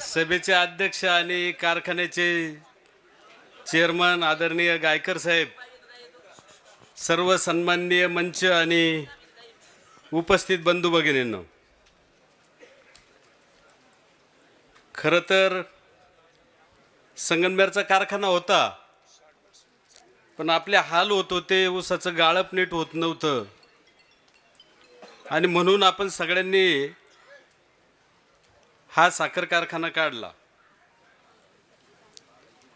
सभेचे अध्यक्ष आणि कारखान्याचे चेअरमन आदरणीय गायकर साहेब सर्व सन्माननीय मंच आणि उपस्थित बंधू भगिनींनो खरं तर संगमनेरचा कारखाना होता पण आपले हाल होत होते ऊसाचं गाळप नीट होत नव्हतं. आणि म्हणून आपण सगळ्यांनी हा साखर कारखाना काढला.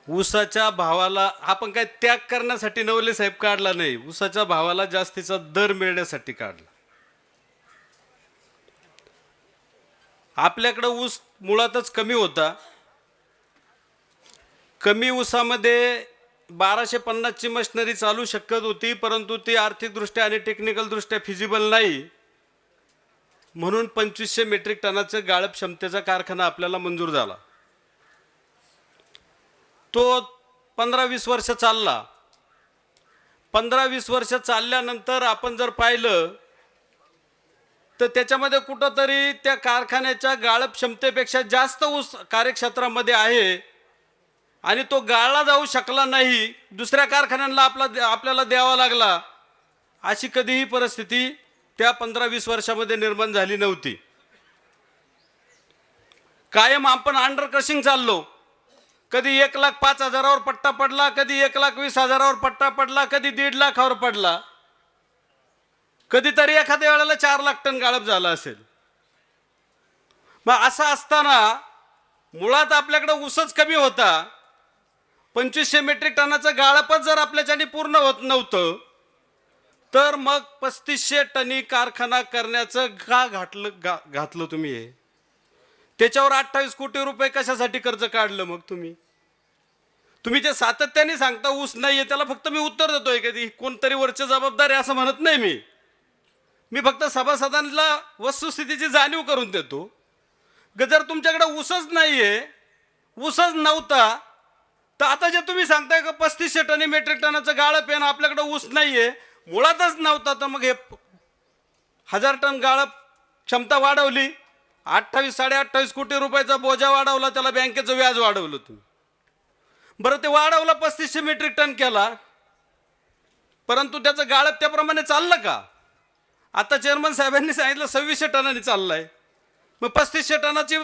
ऊसाच्या भावाला आपण काय त्याग करण्यासाठी नवले साहेब काढला नाही. ऊसाच्या भावाला जास्तीचा दर मिळण्यासाठी काढला. आपल्याकडं ऊस मुळातच कमी होता. कमी ऊसामध्ये बाराशे पन्नासची मशिनरी चालू शकत होती परंतु ती आर्थिकदृष्ट्या आणि टेक्निकलदृष्ट्या फिजिबल नाही. म्हणून पंचवीसशे मेट्रिक टनाचं गाळप क्षमतेचा कारखाना आपल्याला मंजूर झाला. तो पंधरा वीस वर्ष चालला. पंधरा वीस वर्ष चालल्यानंतर आपण जर पाहिलं तर त्याच्यामध्ये कुठंतरी त्या कारखान्याच्या गाळप क्षमतेपेक्षा जास्त ऊस कार्यक्षेत्रामध्ये आहे आणि तो गाळला जाऊ शकला नाही दुसऱ्या कारखान्यांना आपला आपल्याला द्यावा लागला अशी कधीही परिस्थिती त्या पंधरा वीस वर्षामध्ये निर्माण झाली नव्हती. कायम आपण अंडर क्रशिंग चाललो. कधी एक लाख पाच हजारावर पट्टा पडला कधी एक लाख वीस हजारावर पट्टा पडला कधी दीड लाखावर पडला. कधीतरी एखाद्या वेळेला चार लाख टन गाळप झाला असेल. मग असं असताना मुळात आपल्याकडे ऊसच कमी होता. पंचवीसशे मेट्रिक टनाचं गाळपच जर आपल्याच्याने पूर्ण होत नव्हतं तर मग पस्तीसशे टनी कारखाना करण्याचं का घातलं गा घातलं तुम्ही हे. त्याच्यावर अठ्ठावीस कोटी रुपये कशासाठी कर्ज काढलं मग तुम्ही? तुम्ही जे सातत्याने सांगता ऊस नाहीये त्याला फक्त मी उत्तर देतोय कधी कोणतरी वरचे जबाबदारी असं म्हणत नाही मी. मी फक्त सभासदांना वस्तुस्थितीची जाणीव करून देतो. ग जर तुमच्याकडे ऊसच आहे ऊसच नव्हता तर आता जे तुम्ही सांगताय का पस्तीसशे टनी मेट्रिक टनाचं गाळप आहे आपल्याकडे ऊस आहे मुळातच नव्हता तर मग हे हजार टन गाळप क्षमता वाढवली. अठ्ठावीस साडे अठ्ठावीस कोटी रुपयाचा बोजा वाढवला त्याला बँकेचं व्याज वाढवलं तुम्ही. बरं ते वाढवलं पस्तीसशे मेट्रिक टन केला. परंतु त्याचं गाळप त्याप्रमाणे चाललं का? आता चेअरमन साहेबांनी सांगितलं सव्वीसशे टनाने चाललाय. मग पस्तीसशे टनाची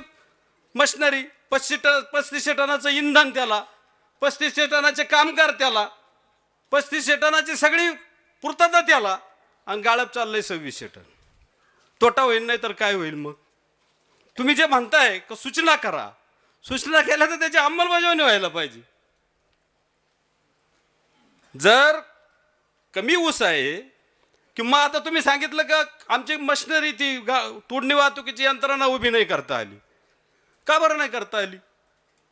मशिनरी पस्तीस टन पस्तीसशे टनाचं इंधन त्याला पस्तीसशे टनाचे कामगार त्याला पस्तीसशे टनाची सगळी पूर्तता त्याला. आणि गाळप चाललंय सव्वीसशे टन. तोटा होईल नाही तर काय होईल मग? तुम्ही जे म्हणताय का सूचना करा. सूचना केल्या तर त्याची अंमलबजावणी व्हायला पाहिजे. जर कमी ऊस आहे किंवा आता तुम्ही सांगितलं का आमची मशिनरी ती गा तोडणी वाहतुकीची यंत्रणा उभी नाही करता आली. का बरं नाही करता आली?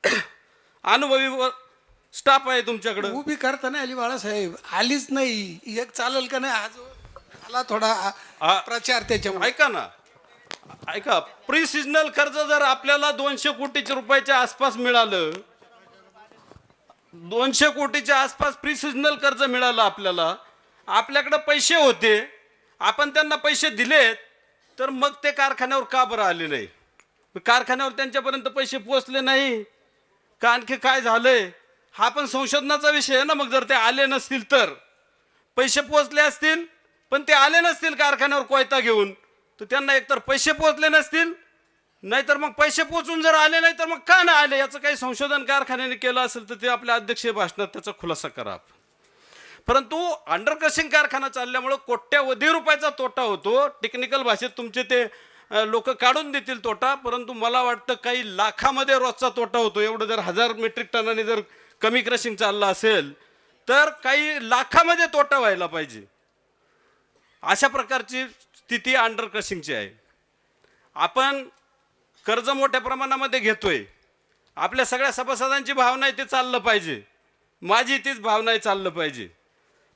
अनुभवी स्टाफ आहे तुमच्याकडं. उभी करता नाही आली बाळासाहेब. आलीच नाही. एक चालेल का नाही? आज आला थोडा आ- प्रचार त्याच्यामुळे. ऐका ना. ऐका प्री सिजनल कर्ज जर आपल्याला दोनशे कोटीच्या रुपयाच्या आसपास मिळालं दोनशे कोटीच्या आसपास प्री सिजनल कर्ज मिळालं आपल्याला आपल्याकडे पैसे होते आपण त्यांना पैसे दिलेत तर मग ते कारखान्यावर का बरं आले नाही? कारखान्यावर त्यांच्यापर्यंत पैसे पोचले नाही. का आणखी काय झालंय? हा पण संशोधनाचा विषय आहे ना मग जर ते आले नसतील तर. पैसे पोचले असतील पण ते आले नसतील कारखान्यावर कोयता घेऊन तर त्यांना एकतर पैसे पोचले नसतील नाहीतर मग पैसे पोचून जर आले नाही तर मग का नाही आले? याचं काही संशोधन कारखान्याने केलं असेल तर ते आपल्या अध्यक्षीय भाषणात त्याचा खुलासा करा. परंतु अंडर क्रशिंग कारखाना चालल्यामुळं कोट्यावधी रुपयाचा तोटा होतो. टेक्निकल भाषेत तुमचे ते लोक काढून देतील तोटा परंतु मला वाटतं काही लाखामध्ये रोजचा तोटा होतो. एवढं जर हजार मेट्रिक टनाने जर कमी क्रशिंग चाललं असेल तर काही लाखामध्ये तोटा व्हायला पाहिजे. अशा प्रकारची स्थिती अंडर क्रशिंगची आहे. आपण कर्ज मोठ्या प्रमाणामध्ये घेतोय. आपल्या सगळ्या सभासदांची भावना आहे ते चाललं पाहिजे. माझी तीच भावना आहे चाललं पाहिजे.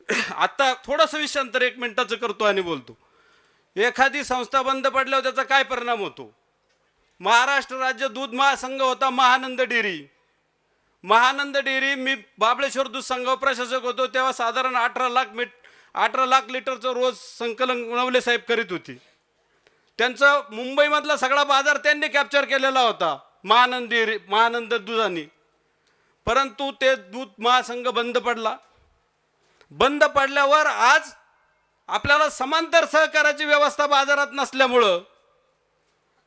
आता थोडंसं विषयांतर एक मिनटाचं करतो आणि बोलतो. एखादी संस्था बंद पडल्यावर त्याचा काय परिणाम होतो? महाराष्ट्र राज्य दूध महासंघ होता महानंद डेअरी. महानंद डेअरी मी बाबळेश्वर दूध संघ प्रशासक होतो तेव्हा साधारण अठरा लाख मीट अठरा लाख लिटरचं रोज संकलन नवले साहेब करीत होती. त्यांचं मुंबईमधला सगळा बाजार त्यांनी कॅप्चर केलेला होता महानंदी महानंद दुधाने. परंतु ते दूध महासंघ बंद पडला. बंद पडल्यावर आज आपल्याला समांतर सहकाराची व्यवस्था बाजारात नसल्यामुळं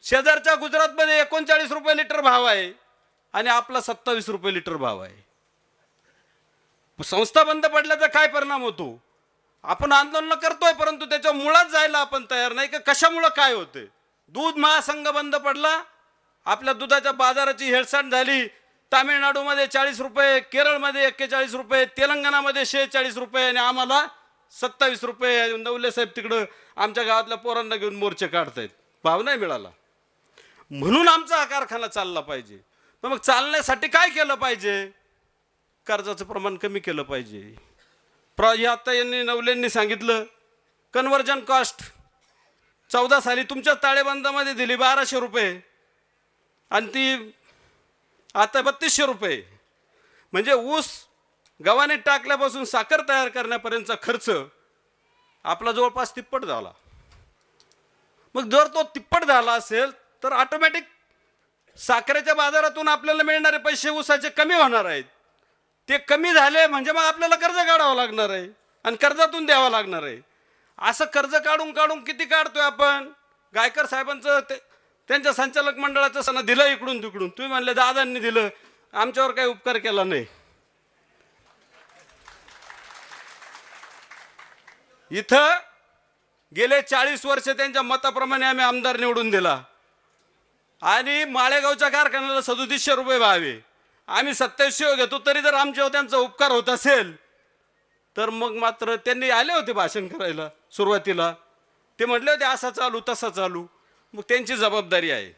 शेजारच्या गुजरातमध्ये एकोणचाळीस रुपये लिटर भाव आहे. आणि आपला सत्तावीस रुपये लिटर भाव आहे. संस्था बंद पडल्याचा काय परिणाम होतो? आपण आंदोलन करतोय परंतु त्याच्या मुळात जायला आपण तयार नाही. का कशामुळं काय होते दूध महासंघ बंद पडला आपल्या दुधाच्या बाजाराची हेळसांड झाली. तामिळनाडूमध्ये चाळीस रुपये केरळमध्ये एक्केचाळीस रुपये तेलंगणामध्ये शेहेचाळीस रुपये आणि आम्हाला सत्तावीस रुपये. नवले साहेब तिकडं आमच्या गावातल्या पोरांना घेऊन मोर्चे काढतायत. भाव नाही मिळाला. म्हणून आमचा हा कारखाना चालला पाहिजे. पण मग चालण्यासाठी काय केलं पाहिजे? कर्जाचं प्रमाण कमी केलं पाहिजे. प्र हे आता यांनी नवलेंनी सांगितलं कन्वर्जन कॉस्ट चौदा साली तुमच्या ताळेबंदामध्ये दिली बाराशे रुपये. आणि ती आता बत्तीसशे रुपये. म्हणजे ऊस गव्हाने टाकल्यापासून साखर तयार करण्यापर्यंतचा खर्च आपला जवळपास तिप्पट झाला. मग जर तो तिप्पट झाला असेल तर ऑटोमॅटिक साखरेच्या बाजारातून आपल्याला मिळणारे पैसे ऊसाचे कमी होणार आहेत. ते कमी झाले म्हणजे मग आपल्याला कर्ज काढावं लागणार आहे आणि कर्जातून द्यावं लागणार आहे. असं कर्ज काढून काढून किती काढतोय आपण? गायकर साहेबांचं ते त्यांच्या संचालक मंडळाचं सण दिलं इकडून तिकडून. तुम्ही म्हणले दादांनी दिलं. आमच्यावर काही उपकार केला नाही. इथं गेले चाळीस वर्ष त्यांच्या मताप्रमाणे आम्ही आमदार निवडून दिला. आणि माळेगावच्या कारखान्याला सदोतीसशे रुपये भावे. आम्ही सत्तावीसशे घेतो तरी जर आमच्यावर त्यांचा उपकार होत असेल तर मग मात्र त्यांनी आले होते भाषण करायला सुरुवातीला. ते म्हटले होते असा चालू तसा चालू. मग त्यांची जबाबदारी आहे.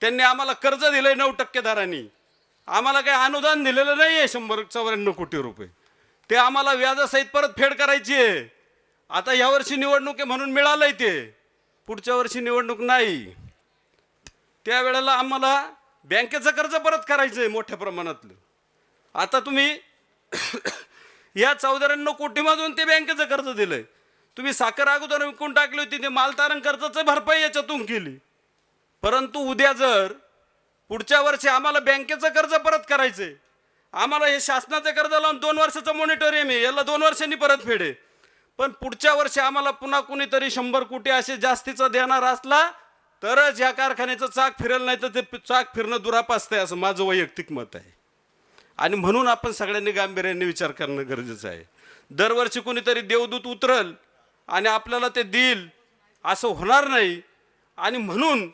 त्यांनी आम्हाला कर्ज दिलं आहे नऊ टक्के दराने आम्हाला काही अनुदान दिलेलं नाही आहे शंभर चौऱ्याण्णव कोटी रुपये. ते आम्हाला व्याजासहित परत फेड करायची आहे. आता यावर्षी निवडणूक आहे म्हणून आहे ते. पुढच्या वर्षी निवडणूक नाही. त्यावेळेला आम्हाला बँकेचं कर्ज परत करायचं आहे मोठ्या प्रमाणातलं. आता तुम्ही या चौऱ्याण्णव कोटीमधून ते बँकेचं कर्ज दिलं आहे तुम्ही साखर अगोदर विकून टाकली होती ते मालतारण कर्जाचं भरपाई याच्यातून केली. परंतु उद्या जर पुढच्या वर्षी आम्हाला बँकेचं कर्ज परत करायचं आहे आम्हाला हे शासनाचं कर्ज लावून दोन वर्षाचं मॉनिटोरियम आहे याला दोन वर्षांनी परत फेडे. पण पुढच्या वर्षी आम्हाला पुन्हा कुणीतरी शंभर कोटी असे जास्तीचं देणार असला तरच ह्या कारखान्याचं चाक फिरेल नाही तर ते चाक फिरणं दुरापास्त आहे असं माझं वैयक्तिक मत आहे. आणि म्हणून आपण सगळ्यांनी गांभीर्याने विचार करणं गरजेचं आहे. दरवर्षी कोणीतरी देवदूत उतरल आणि आपल्याला ते देईल असं होणार नाही. आणि म्हणून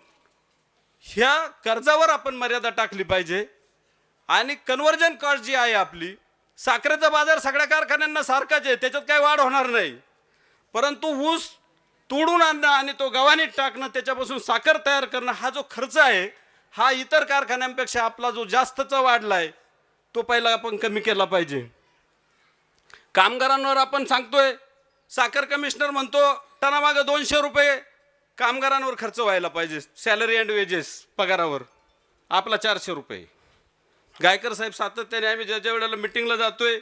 ह्या कर्जावर आपण मर्यादा टाकली पाहिजे. आणि कन्वर्जन कॉस्ट जी आहे आपली साखरेचा बाजार सगळ्या कारखान्यांना सारखाच आहे त्याच्यात काही वाढ होणार नाही. परंतु ऊस तोडून आणणं आणि तो गव्हाणीत टाकणं त्याच्यापासून साखर तयार करणं हा जो खर्च आहे हा इतर कारखान्यांपेक्षा आपला जो जास्तचा वाढला आहे तो पहिला आपण कमी केला पाहिजे. कामगारांवर आपण सांगतोय साखर कमिशनर म्हणतो टनामागं दोनशे रुपये कामगारांवर खर्च व्हायला पाहिजे सॅलरी अँड वेजेस पगारावर. आपला चारशे रुपये. गायकर साहेब सातत्याने आम्ही ज्या ज्या वेळेला मिटिंगला जातोय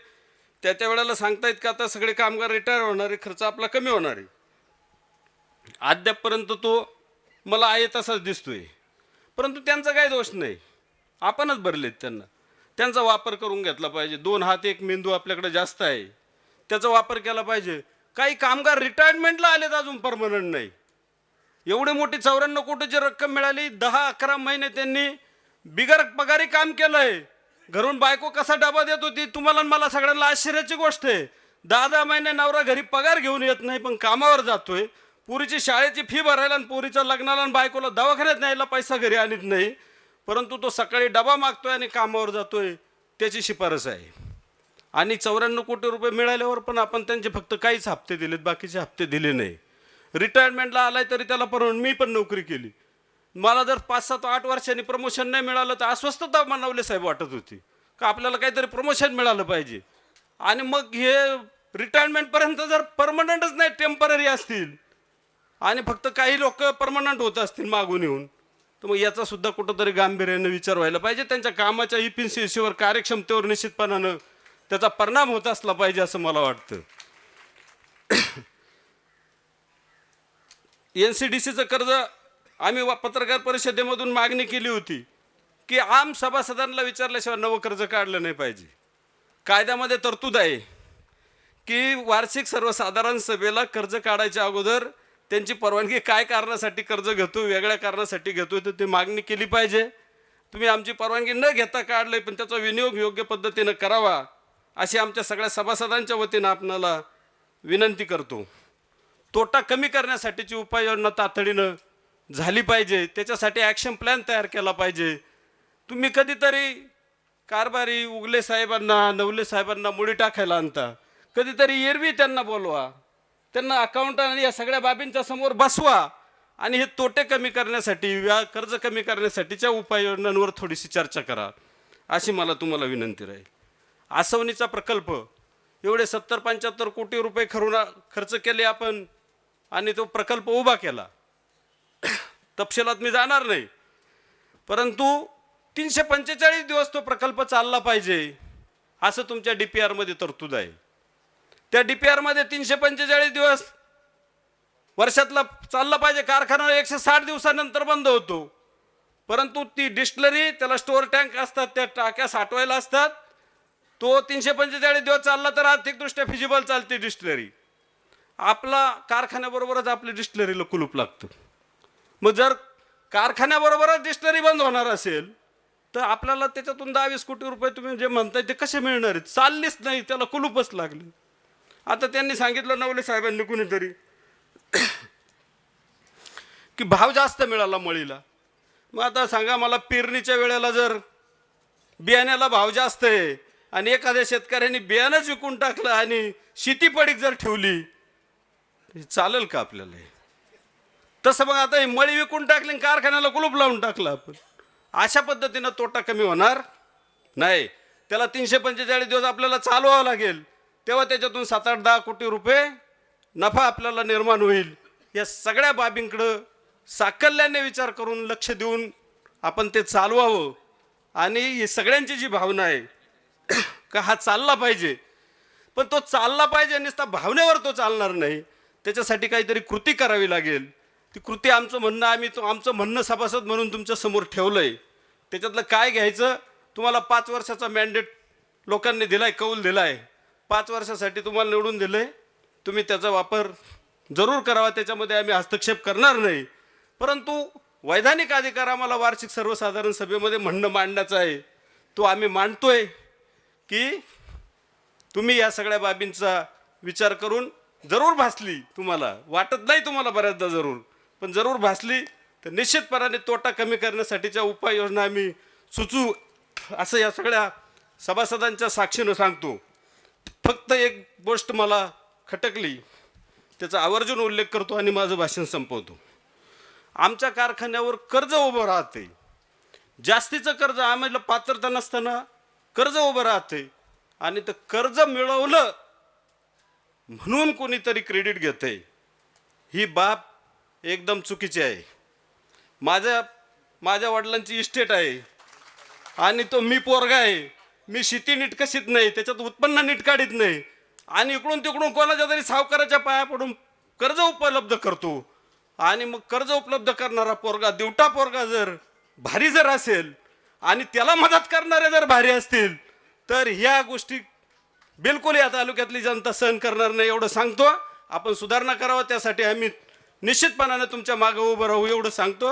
त्या त्या वेळेला सांगतायत का आता सगळे कामगार रिटायर होणारे खर्च आपला कमी होणार आहे. अद्यापपर्यंत तो मला आहे तसाच दिसतोय. परंतु त्यांचा काही दोष नाही. आपणच भरलेत त्यांना. त्यांचा वापर करून घेतला पाहिजे. दोन हात एक मेंदू आपल्याकडे जास्त आहे. त्याचा वापर केला पाहिजे. काही कामगार रिटायरमेंटला आलेत अजून परमनंट नाही. एवढी मोठी चौऱ्याण्णव कोटीची रक्कम मिळाली. दहा अकरा महिने त्यांनी बिगर पगारी काम केलं आहे घरून बायको कसा डबा देत होती तुम्हाला आणि मला सगळ्यांना आश्चर्याची गोष्ट आहे. दहा दहा महिने नवरा घरी पगार घेऊन येत नाही पण कामावर जातोय. पुरीची शाळेची फी भरायला आणि पुरीच्या लग्नाला आणि बायकोला दवाखान्यात न्यायला पैसा घरी आणत नाही. परंतु तो सकाळी डबा मागतोय आणि कामावर जातोय त्याची शिफारस आहे. आणि चौऱ्याण्णव कोटी रुपये मिळाल्यावर पण आपण त्यांचे फक्त काहीच हप्ते दिलेत बाकीचे हप्ते दिले नाही. रिटायरमेंटला आलाय तरी त्याला परवडून मी पण नोकरी केली. मला जर पाच सात आठ वर्षांनी प्रमोशन नाही मिळालं तर अस्वस्थता मनवले साहेब वाटत होती. का आपल्याला काहीतरी प्रमोशन मिळालं पाहिजे? आणि मग हे रिटायरमेंटपर्यंत जर परमनंटच नाही टेंपररी असतील आणि फक्त काही लोक परमनंट होत असतील मागून येऊन. तर मग याचा सुद्धा कुठंतरी गांभीर्यानं विचार व्हायला पाहिजे. त्यांच्या कामाच्या इफिशियन्सीवर कार्यक्षमतेवर निश्चितपणानं त्याचा परिणाम होत असला पाहिजे असं मला वाटतं. एन सी डी सीचं कर्ज आम्ही पत्रकार परिषदेमधून मागणी केली होती की आम सभासदांना विचारल्याशिवाय नवं कर्ज काढलं नाही पाहिजे. कायद्यामध्ये तरतूद आहे की वार्षिक सर्वसाधारण सभेला कर्ज काढायच्या अगोदर त्यांची परवानगी काय कारणासाठी कर्ज घेतो वेगळ्या कारणासाठी घेतो तर ते मागणी केली पाहिजे. तुम्ही आमची परवानगी न घेता काढलंय पण त्याचा विनियोग योग्य पद्धतीनं करावा अशी आमच्या सगळ्या सभासदांच्या वतीनं आपणाला विनंती करतो. तोटा कमी करण्यासाठीची उपाययोजना तातडीनं झाली पाहिजे त्याच्यासाठी ॲक्शन प्लॅन तयार केला पाहिजे. तुम्ही कधीतरी कारभारी उगले साहेबांना नवले साहेबांना मुडी टाकायला आणता. कधीतरी एरवी त्यांना बोलवा. त्यांना अकाउंट आणि या सगळ्या बाबींच्या समोर बसवा आणि हे तोटे कमी करण्यासाठी व्या कर्ज कमी करण्यासाठीच्या उपाययोजनांवर थोडीशी चर्चा करा. अशी मला तुम्हाला विनंती राहील. आसवणीचा प्रकल्प एवढे सत्तर पंच्याहत्तर कोटी रुपये खरून खर्च केले आपण आणि तो प्रकल्प उभा केला. तपशिलात मी जाणार नाही. परंतु तीनशे पंचेचाळीस दिवस तो प्रकल्प चालला पाहिजे असं तुमच्या डी पी आरमध्ये तरतूद आहे. त्या डी पी आरमध्ये तीनशे पंचेचाळीस दिवस वर्षातला चालला पाहिजे कारखाना एकशे साठ दिवसानंतर बंद होतो. परंतु ती डिस्टलरी त्याला स्टोअर टँक असतात त्या टाक्या साठवायला असतात. तो तीनशे पंचेचाळीस दिवस चालला तर आर्थिकदृष्ट्या फिजिबल चालते डिस्टलरी. आपला कारखान्याबरोबरच आपली डिस्टलरीला कुलूप लागतं. मग जर कारखान्याबरोबरच डिस्टलरी बंद होणार असेल तर आपल्याला त्याच्यातून दहा वीस कोटी रुपये तुम्ही जे म्हणताय ते कसे मिळणार आहेत? चाललीच नाही त्याला कुलूपच लागले. आता त्यांनी सांगितलं नवले साहेबांनी कुणीतरी की भाव जास्त मिळाला मळीला. मग आता सांगा मला पेरणीच्या वेळेला जर बियाण्याला भाव जास्त आहे आणि एखाद्या शेतकऱ्याने बियाणंच विकून टाकलं आणि शेती पडीक जर ठेवली चालेल का आपल्याला हे? तसं मग आता मळी विकून टाकली आणि कारखान्याला कुलूप लावून टाकलं आपण. अशा पद्धतीनं तोटा कमी होणार नाही. त्याला तीनशे पंचेचाळीस दिवस आपल्याला चालवावं लागेल. तेव्हा त्याच्यातून सात आठ दहा कोटी रुपये नफा आपल्याला निर्माण होईल. या सगळ्या बाबींकडं साकल्याने विचार करून लक्ष देऊन आपण ते चालवावं. आणि ही सगळ्यांची जी भावना आहे का हा चालला पाहिजे. पण तो चालला पाहिजे नुसता भावनेवर तो चालणार नाही. त्याच्यासाठी काहीतरी कृती करावी लागेल. ती कृती आमचं म्हणणं आम्ही तो आमचं म्हणणं सभासद म्हणून तुमच्यासमोर ठेवलं आहे त्याच्यातलं काय घ्यायचं? तुम्हाला पाच वर्षाचा मॅन्डेट लोकांनी दिला आहे कौल दिला आहे पाच वर्षासाठी तुम्हाला निवडून दिलं आहे तुम्ही त्याचा वापर जरूर करावा त्याच्यामध्ये आम्ही हस्तक्षेप करणार नाही. परंतु वैधानिक अधिकार आम्हाला वार्षिक सर्वसाधारण सभेमध्ये म्हणणं मांडण्याचं आहे. तो आम्ही मांडतोय की तुम्ही या सगळ्या बाबींचा विचार करून जरूर भासली तुम्हाला. वाटत नाही तुम्हाला बऱ्याचदा जरूर पण जरूर भासली तर निश्चितपणाने तोटा कमी करण्यासाठीच्या उपाययोजना आम्ही सुचू असं या सगळ्या सभासदांच्या साक्षीनं सांगतो. फक्त एक गोष्ट मला खटकली त्याचा आवर्जून उल्लेख करतो आणि माझं भाषण संपवतो. आमच्या कारखान्यावर कर्ज उभं राहते. जास्तीचं कर्ज आम्हाला पात्रता नसताना कर्ज उभं राहते. आणि ते कर्ज मिळवलं म्हणून कोणीतरी क्रेडिट घेते ही बाब एकदम चुकीची आहे. माझ्या माझ्या वडिलांची इस्टेट आहे. आणि तो मी पोरगा आहे. मी शेती नीट कशीत नाही त्याच्यात उत्पन्न नीट काढीत नाही. आणि इकडून तिकडून कोणाच्या तरी सावकाराच्या पाया पडून कर्ज उपलब्ध करतो. आणि मग कर्ज उपलब्ध करणारा पोरगा दिवटा पोरगा जर भारी जर असेल आणि त्याला मदत करणारे जर भारी असतील तर ह्या गोष्टी बिलकुल या तालुक्यातली जनता सहन करणार नाही एवढं सांगतो. आपण सुधारणा करावं त्यासाठी आम्ही निश्चितपणाने तुमच्या मागं उभं राहू एवढं सांगतो.